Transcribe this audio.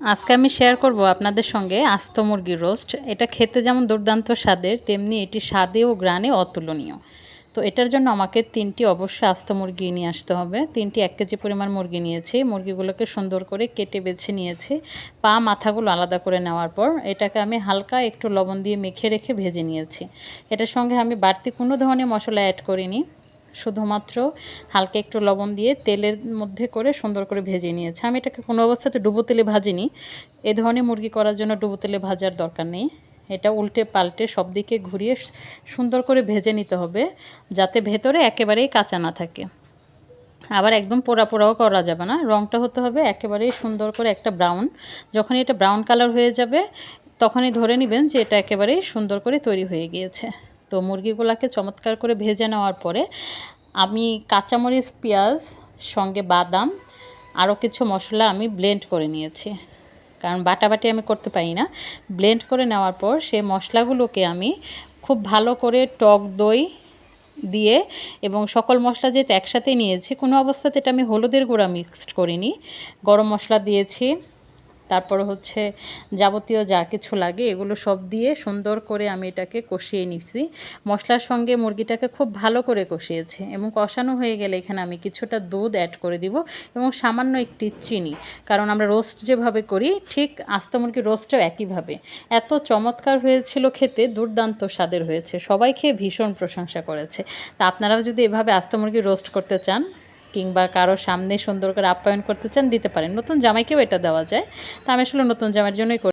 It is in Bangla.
আজকে আমি শেয়ার করব আপনাদের সঙ্গে আস্ত মুরগির রোস্ট এটা খেতে যেমন দুর্দান্ত স্বাদের, তেমনি এটি স্বাদে ও গ্রানে অতুলনীয়। তো এটার জন্য আমাকে তিনটি অবশ্যই আস্ত মুরগি নিয়ে আসতে হবে। তিনটি এক কেজি পরিমাণ মুরগি নিয়েছি। মুরগিগুলোকে সুন্দর করে কেটে বেছে নিয়েছি। পা, মাথাগুলো আলাদা করে নেওয়ার পর এটাকে আমি হালকা একটু লবণ দিয়ে মেখে রেখে ভেজে নিয়েছি। এটার সঙ্গে আমি বাড়তি কোনো ধরনের মশলা অ্যাড করিনি। শুধুমাত্র হালকা একটু লবণ দিয়ে তেলের মধ্যে করে সুন্দর করে ভেজে নিয়েছে। আমি এটাকে কোনো অবস্থাতে ডুবো তেলে ভাজিনি। এ ধরনের মুরগি করার জন্য ডুবো তেলে ভাজার দরকার নেই। এটা উল্টে পাল্টে সব দিকে ঘুরিয়ে সুন্দর করে ভেজে নিতে হবে যাতে ভেতরে একেবারেই কাঁচা না থাকে। আবার একদম পোড়া পোড়াও করা যাবে না। রঙটা হতে হবে একেবারেই সুন্দর করে একটা ব্রাউন। যখন এটা ব্রাউন কালার হয়ে যাবে, তখনই ধরে নেবেন যে এটা একেবারেই সুন্দর করে তৈরি হয়ে গিয়েছে। তো মুরগিগুলোকে চমৎকার করে ভেজে নেওয়ার পরে আমি কাঁচামরিচ, পেঁয়াজ, সঙ্গে বাদাম, আরও কিছু মশলা আমি ব্লেন্ড করে নিয়েছি। কারণ বাটাবাটি আমি করতে পারি না। ব্লেন্ড করে নেওয়ার পর সেই মশলাগুলোকে আমি খুব ভালো করে টক দই দিয়ে এবং সকল মশলা যেহেতু একসাথে নিয়েছি, কোনো অবস্থাতে এটা আমি হলুদের গুঁড়া মিক্সড করিনি। গরম মশলা দিয়েছি তারপর হচ্ছে যাবতীয় যা কিছু লাগে এগুলো সব দিয়ে সুন্দর করে আমি এটাকে কষিয়ে নিচ্ছি মশলার সঙ্গে মুরগিটাকে খুব ভালো করে কষিয়েছি এবং কষানো হয়ে গেলে এখানে আমি কিছুটা দুধ অ্যাড করে দিব এবং সামান্য একটি চিনি। কারণ আমরা রোস্ট যেভাবে করি, ঠিক আস্ত মুরগির রোস্টও একইভাবে। এত চমৎকার হয়েছিল খেতে, দুর্দান্ত স্বাদের হয়েছে। সবাই খেয়ে ভীষণ প্রশংসা করেছে। তা আপনারাও যদি এভাবে আস্ত মুরগি রোস্ট করতে চান কিংবা কারও সামনে সুন্দর করে আপ্যায়ন করতে চান, দিতে পারেন। নতুন জামাইকেও এটা দেওয়া যায়। তা আমি আসলে নতুন জামাইয়ের জন্যই